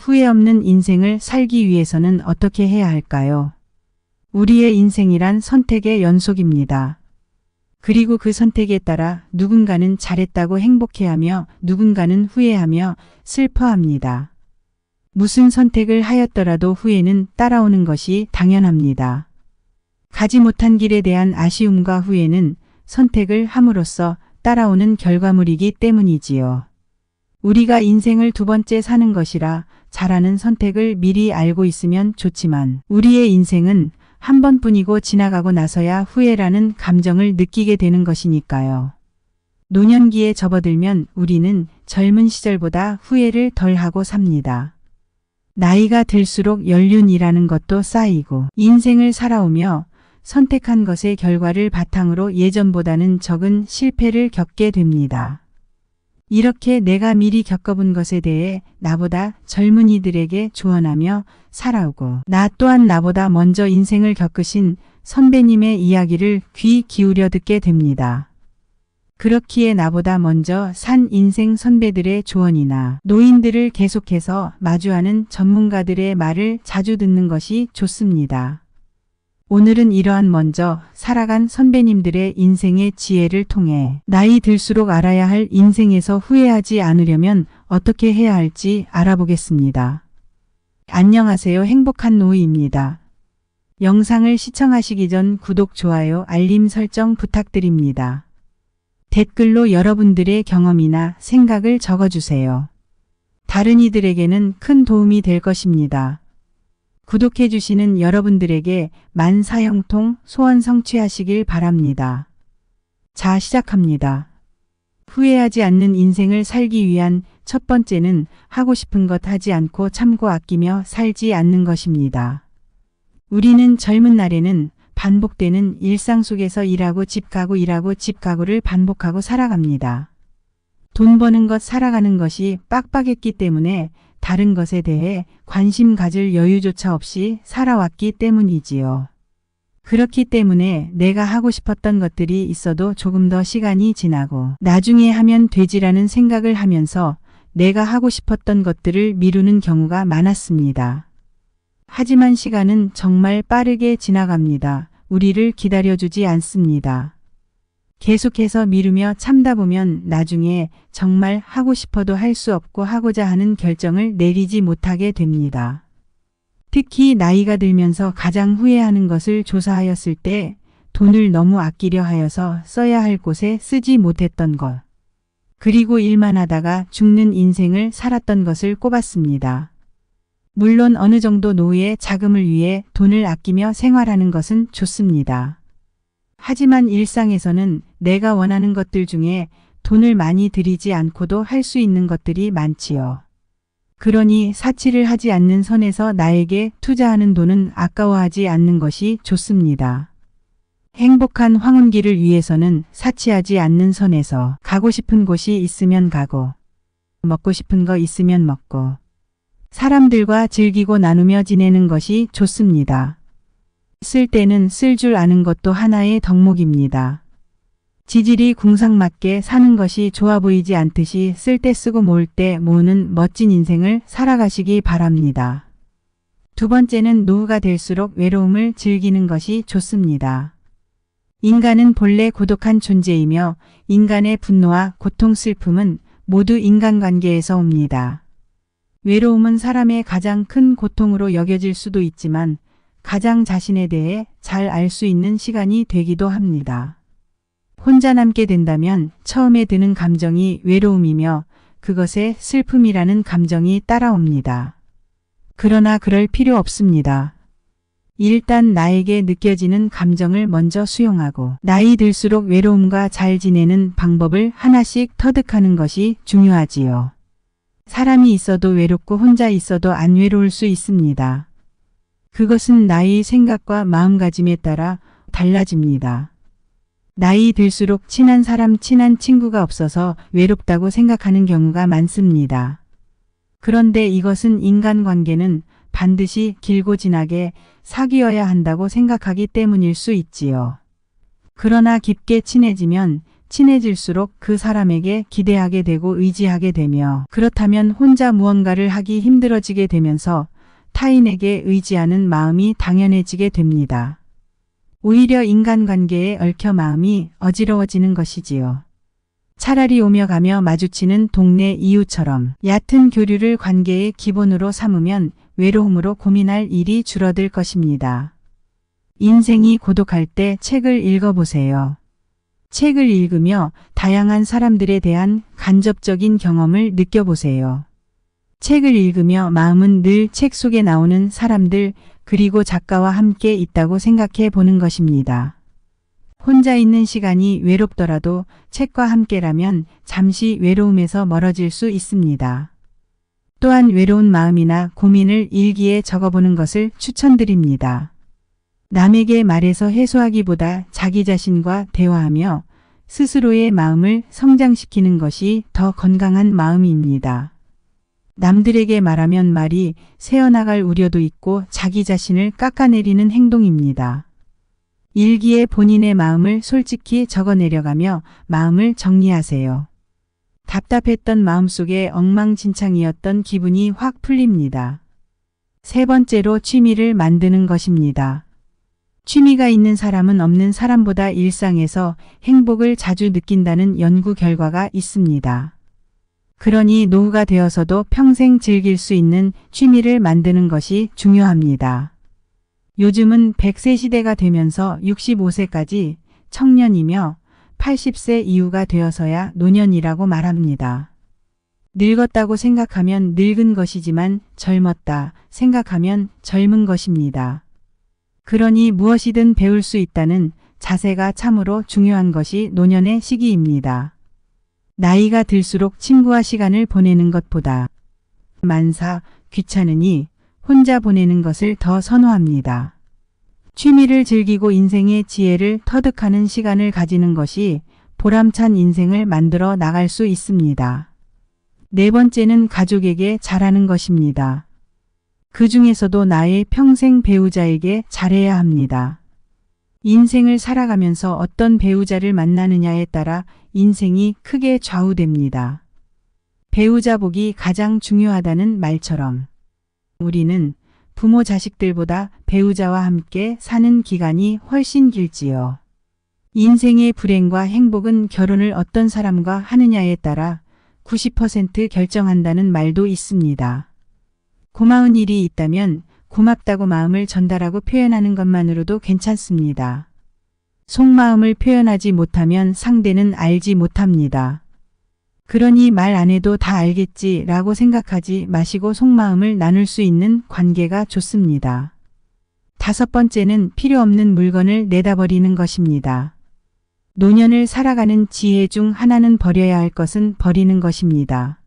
후회 없는 인생을 살기 위해서는 어떻게 해야 할까요? 우리의 인생이란 선택의 연속입니다. 그리고 그 선택에 따라 누군가는 잘했다고 행복해하며 누군가는 후회하며 슬퍼합니다. 무슨 선택을 하였더라도 후회는 따라오는 것이 당연합니다. 가지 못한 길에 대한 아쉬움과 후회는 선택을 함으로써 따라오는 결과물이기 때문이지요. 우리가 인생을 두 번째 사는 것이라 잘하는 선택을 미리 알고 있으면 좋지만 우리의 인생은 한 번뿐이고 지나가고 나서야 후회라는 감정을 느끼게 되는 것이니까요. 노년기에 접어들면 우리는 젊은 시절보다 후회를 덜 하고 삽니다. 나이가 들수록 연륜이라는 것도 쌓이고 인생을 살아오며 선택한 것의 결과를 바탕으로 예전보다는 적은 실패를 겪게 됩니다. 이렇게 내가 미리 겪어본 것에 대해 나보다 젊은 이들에게 조언하며 살아오고 나 또한 나보다 먼저 인생을 겪으신 선배님의 이야기를 귀 기울여 듣게 됩니다. 그렇기에 나보다 먼저 산 인생 선배들의 조언이나 노인들을 계속해서 마주하는 전문가들의 말을 자주 듣는 것이 좋습니다. 오늘은 이러한 먼저 살아간 선배님들의 인생의 지혜를 통해 나이 들수록 알아야 할 인생에서 후회하지 않으려면 어떻게 해야 할지 알아보겠습니다. 안녕하세요. 행복한 노이입니다. 영상을 시청하시기 전 구독, 좋아요, 알림 설정 부탁드립니다. 댓글로 여러분들의 경험이나 생각을 적어주세요. 다른 이들에게는 큰 도움이 될 것입니다. 구독해주시는 여러분들에게 만사형통 소원 성취하시길 바랍니다. 자, 시작합니다. 후회하지 않는 인생을 살기 위한 첫 번째는 하고 싶은 것 하지 않고 참고 아끼며 살지 않는 것입니다. 우리는 젊은 날에는 반복되는 일상 속에서 일하고 집 가고 일하고 집 가고를 반복하고 살아갑니다. 돈 버는 것 살아가는 것이 빡빡했기 때문에 다른 것에 대해 관심 가질 여유조차 없이 살아왔기 때문이지요. 그렇기 때문에 내가 하고 싶었던 것들이 있어도 조금 더 시간이 지나고 나중에 하면 되지라는 생각을 하면서 내가 하고 싶었던 것들을 미루는 경우가 많았습니다. 하지만 시간은 정말 빠르게 지나갑니다. 우리를 기다려주지 않습니다. 계속해서 미루며 참다 보면 나중에 정말 하고 싶어도 할 수 없고 하고자 하는 결정을 내리지 못하게 됩니다. 특히 나이가 들면서 가장 후회하는 것을 조사하였을 때 돈을 너무 아끼려 하여서 써야 할 곳에 쓰지 못했던 것. 그리고 일만 하다가 죽는 인생을 살았던 것을 꼽았습니다. 물론 어느 정도 노후의 자금을 위해 돈을 아끼며 생활하는 것은 좋습니다. 하지만 일상에서는 내가 원하는 것들 중에 돈을 많이 들이지 않고도 할 수 있는 것들이 많지요. 그러니 사치를 하지 않는 선에서 나에게 투자하는 돈은 아까워하지 않는 것이 좋습니다. 행복한 황혼기를 위해서는 사치하지 않는 선에서 가고 싶은 곳이 있으면 가고 먹고 싶은 거 있으면 먹고 사람들과 즐기고 나누며 지내는 것이 좋습니다. 쓸 때는 쓸 줄 아는 것도 하나의 덕목입니다. 지질이 궁상맞게 사는 것이 좋아 보이지 않듯이 쓸 때 쓰고 모을 때 모으는 멋진 인생을 살아가시기 바랍니다. 두 번째는 노후가 될수록 외로움을 즐기는 것이 좋습니다. 인간은 본래 고독한 존재이며 인간의 분노와 고통 슬픔은 모두 인간관계에서 옵니다. 외로움은 사람의 가장 큰 고통으로 여겨질 수도 있지만 가장 자신에 대해 잘 알 수 있는 시간이 되기도 합니다. 혼자 남게 된다면 처음에 드는 감정이 외로움이며 그것에 슬픔이라는 감정이 따라옵니다. 그러나 그럴 필요 없습니다. 일단 나에게 느껴지는 감정을 먼저 수용하고 나이 들수록 외로움과 잘 지내는 방법을 하나씩 터득하는 것이 중요하지요. 사람이 있어도 외롭고 혼자 있어도 안 외로울 수 있습니다. 그것은 나의 생각과 마음가짐에 따라 달라집니다. 나이 들수록 친한 사람, 친한 친구가 없어서 외롭다고 생각하는 경우가 많습니다. 그런데 이것은 인간관계는 반드시 길고 진하게 사귀어야 한다고 생각하기 때문일 수 있지요. 그러나 깊게 친해지면 친해질수록 그 사람에게 기대하게 되고 의지하게 되며 그렇다면 혼자 무언가를 하기 힘들어지게 되면서 타인에게 의지하는 마음이 당연해지게 됩니다. 오히려 인간관계에 얽혀 마음이 어지러워지는 것이지요. 차라리 오며 가며 마주치는 동네 이웃처럼 얕은 교류를 관계의 기본으로 삼으면 외로움으로 고민할 일이 줄어들 것입니다. 인생이 고독할 때 책을 읽어보세요. 책을 읽으며 다양한 사람들에 대한 간접적인 경험을 느껴보세요. 책을 읽으며 마음은 늘 책 속에 나오는 사람들 그리고 작가와 함께 있다고 생각해 보는 것입니다. 혼자 있는 시간이 외롭더라도 책과 함께라면 잠시 외로움에서 멀어질 수 있습니다. 또한 외로운 마음이나 고민을 일기에 적어보는 것을 추천드립니다. 남에게 말해서 해소하기보다 자기 자신과 대화하며 스스로의 마음을 성장시키는 것이 더 건강한 마음입니다. 남들에게 말하면 말이 새어나갈 우려도 있고 자기 자신을 깎아내리는 행동입니다. 일기에 본인의 마음을 솔직히 적어 내려가며 마음을 정리하세요. 답답했던 마음속에 엉망진창이었던 기분이 확 풀립니다. 세 번째로 취미를 만드는 것입니다. 취미가 있는 사람은 없는 사람보다 일상에서 행복을 자주 느낀다는 연구 결과가 있습니다. 그러니 노후가 되어서도 평생 즐길 수 있는 취미를 만드는 것이 중요합니다. 요즘은 100세 시대가 되면서 65세까지 청년이며 80세 이후가 되어서야 노년이라고 말합니다. 늙었다고 생각하면 늙은 것이지만 젊었다 생각하면 젊은 것입니다. 그러니 무엇이든 배울 수 있다는 자세가 참으로 중요한 것이 노년의 시기입니다. 나이가 들수록 친구와 시간을 보내는 것보다 만사 귀찮으니 혼자 보내는 것을 더 선호합니다. 취미를 즐기고 인생의 지혜를 터득하는 시간을 가지는 것이 보람찬 인생을 만들어 나갈 수 있습니다. 네 번째는 가족에게 잘하는 것입니다. 그 중에서도 나의 평생 배우자에게 잘해야 합니다. 인생을 살아가면서 어떤 배우자를 만나느냐에 따라 인생이 크게 좌우됩니다. 배우자 복이 가장 중요하다는 말처럼 우리는 부모 자식들보다 배우자와 함께 사는 기간이 훨씬 길지요. 인생의 불행과 행복은 결혼을 어떤 사람과 하느냐에 따라 90% 결정한다는 말도 있습니다. 고마운 일이 있다면 고맙다고 마음을 전달하고 표현하는 것만으로도 괜찮습니다. 속마음을 표현하지 못하면 상대는 알지 못합니다. 그러니 말 안 해도 다 알겠지 라고 생각하지 마시고 속마음을 나눌 수 있는 관계가 좋습니다. 다섯 번째는 필요 없는 물건을 내다버리는 것입니다. 노년을 살아가는 지혜 중 하나는 버려야 할 것은 버리는 것입니다.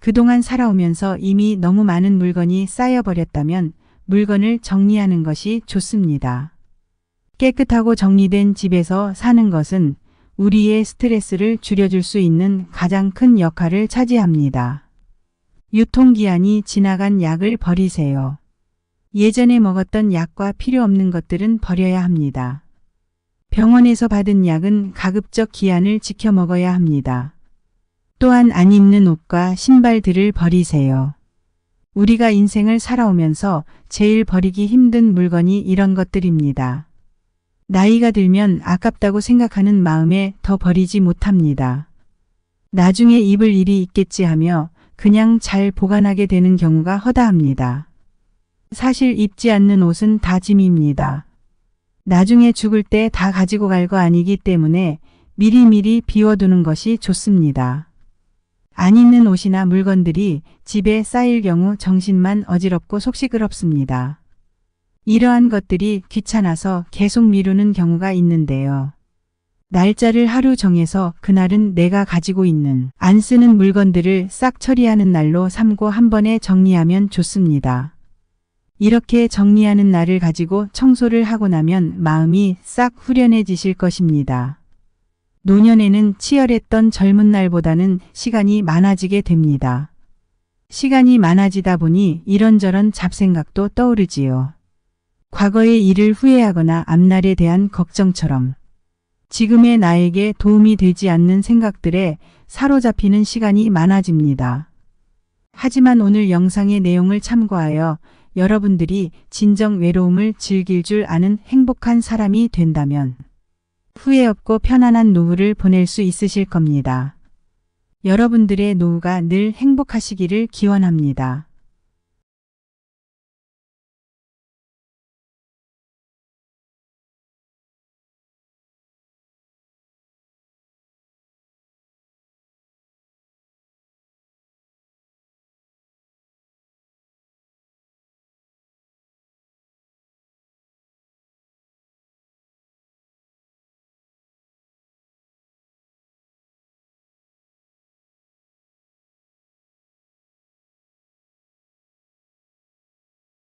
그동안 살아오면서 이미 너무 많은 물건이 쌓여버렸다면 물건을 정리하는 것이 좋습니다. 깨끗하고 정리된 집에서 사는 것은 우리의 스트레스를 줄여줄 수 있는 가장 큰 역할을 차지합니다. 유통기한이 지나간 약을 버리세요. 예전에 먹었던 약과 필요 없는 것들은 버려야 합니다. 병원에서 받은 약은 가급적 기한을 지켜 먹어야 합니다. 또한 안 입는 옷과 신발들을 버리세요. 우리가 인생을 살아오면서 제일 버리기 힘든 물건이 이런 것들입니다. 나이가 들면 아깝다고 생각하는 마음에 더 버리지 못합니다. 나중에 입을 일이 있겠지 하며 그냥 잘 보관하게 되는 경우가 허다합니다. 사실 입지 않는 옷은 다 짐입니다. 나중에 죽을 때 다 가지고 갈 거 아니기 때문에 미리미리 비워두는 것이 좋습니다. 안 입는 옷이나 물건들이 집에 쌓일 경우 정신만 어지럽고 속시끄럽습니다. 이러한 것들이 귀찮아서 계속 미루는 경우가 있는데요. 날짜를 하루 정해서 그날은 내가 가지고 있는 안 쓰는 물건들을 싹 처리하는 날로 삼고 한 번에 정리하면 좋습니다. 이렇게 정리하는 날을 가지고 청소를 하고 나면 마음이 싹 후련해지실 것입니다. 노년에는 치열했던 젊은 날보다는 시간이 많아지게 됩니다. 시간이 많아지다 보니 이런저런 잡생각도 떠오르지요. 과거의 일을 후회하거나 앞날에 대한 걱정처럼 지금의 나에게 도움이 되지 않는 생각들에 사로잡히는 시간이 많아집니다. 하지만 오늘 영상의 내용을 참고하여 여러분들이 진정 외로움을 즐길 줄 아는 행복한 사람이 된다면 후회 없고 편안한 노후를 보낼 수 있으실 겁니다. 여러분들의 노후가 늘 행복하시기를 기원합니다.